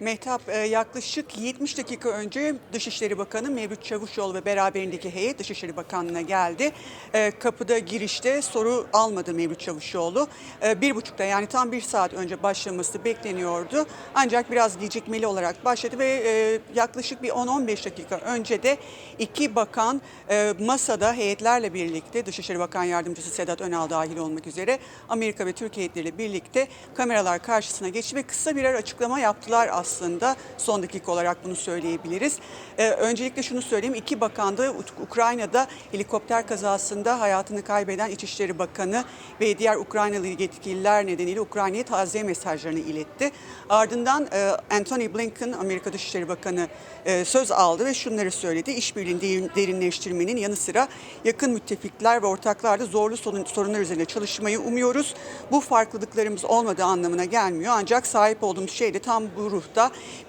Mehtap e, yaklaşık 70 dakika önce Dışişleri Bakanı Mevlüt Çavuşoğlu ve beraberindeki heyet Dışişleri Bakanlığı'na geldi. E, Kapıda girişte soru almadı Mevlüt Çavuşoğlu. E, Bir buçukta yani tam bir saat önce başlaması bekleniyordu. Ancak biraz gecikmeli olarak başladı ve yaklaşık bir 10-15 dakika önce de iki bakan masada heyetlerle birlikte Dışişleri Bakan Yardımcısı Sedat Önal dahil olmak üzere Amerika ve Türkiye heyetleriyle birlikte kameralar karşısına geçti ve kısa birer açıklama yaptılar aslında. Son dakika olarak bunu söyleyebiliriz. Ee, öncelikle şunu söyleyeyim. iki bakan da Uk- Ukrayna'da helikopter kazasında hayatını kaybeden İçişleri Bakanı ve diğer Ukraynalı yetkililer nedeniyle Ukrayna'ya taziye mesajlarını iletti. Ardından e, Anthony Blinken, Amerika Dışişleri Bakanı e, söz aldı ve şunları söyledi. İşbirliğini derin- derinleştirmenin yanı sıra yakın müttefikler ve ortaklarla zorlu sorun- sorunlar üzerine çalışmayı umuyoruz. Bu farklılıklarımız olmadığı anlamına gelmiyor. Ancak sahip olduğumuz şey de tam bu ruhta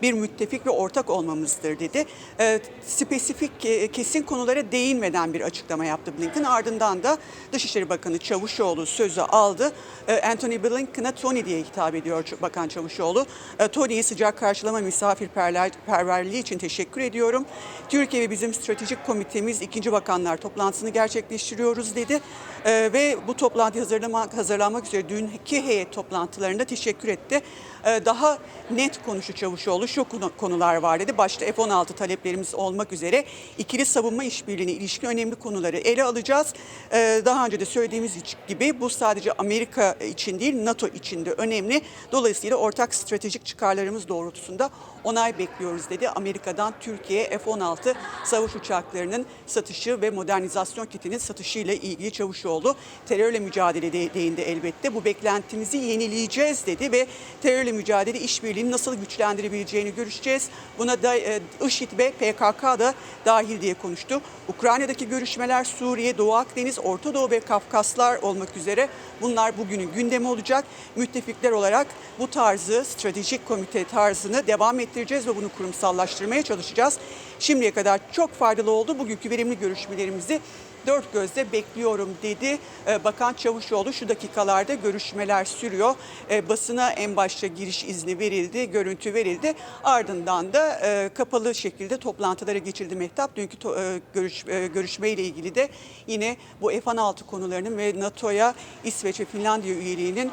bir müttefik ve ortak olmamızdır dedi. E, spesifik e, kesin konulara değinmeden bir açıklama yaptı Blinken. Ardından da Dışişleri Bakanı Çavuşoğlu sözü aldı. E, Anthony Blinken'a Tony diye hitap ediyor Bakan Çavuşoğlu. E, Tony'yi sıcak karşılama misafirperverliği için teşekkür ediyorum. Türkiye ve bizim stratejik komitemiz ikinci bakanlar toplantısını gerçekleştiriyoruz dedi. E, ve bu toplantıyı hazırlamak, hazırlanmak üzere dünkü heyet toplantılarında teşekkür etti. E, daha net konuşu Çavuşoğlu şu konu- konular var dedi. Başta F-16 taleplerimiz olmak üzere ikili savunma işbirliğine ilişkin önemli konuları ele alacağız. E, daha önce de söylediğimiz gibi bu sadece Amerika için değil NATO için de önemli. Dolayısıyla ortak stratejik çıkarlarımız doğrultusunda onay bekliyoruz dedi. Amerika'dan Türkiye'ye F-16 savaş uçaklarının satışı ve modernizasyon kitinin satışıyla ilgili Çavuşoğlu terörle mücadelede değindi elbette. Bu beklentimizi yenileyeceğiz dedi ve terörle mücadele işbirliğini nasıl güçlendirebileceğini görüşeceğiz. Buna da e, IŞİD ve PKK da dahil diye konuştu. Ukrayna'daki görüşmeler Suriye, Doğu Akdeniz, Orta Doğu ve Kafkaslar olmak üzere bunlar bugünün gündemi olacak. Müttefikler olarak bu tarzı, stratejik komite tarzını devam ettireceğiz ve bunu kurumsallaştırmaya çalışacağız. Şimdiye kadar çok faydalı oldu. Bugünkü verimli görüşmelerimizi dört gözle bekliyorum dedi. Ee, Bakan Çavuşoğlu şu dakikalarda görüşmeler sürüyor. Ee, Basına en başta giriş izni verildi, görüntü verildi. Ardından da e, kapalı şekilde toplantılara geçildi Mehtap. Dünkü e, e, görüşmeyle ilgili de yine bu F-16 konularının ve NATO'ya İsveç ve Finlandiya üyeliğinin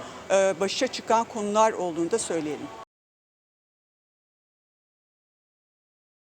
başa çıkan konular olduğunu da söyleyelim.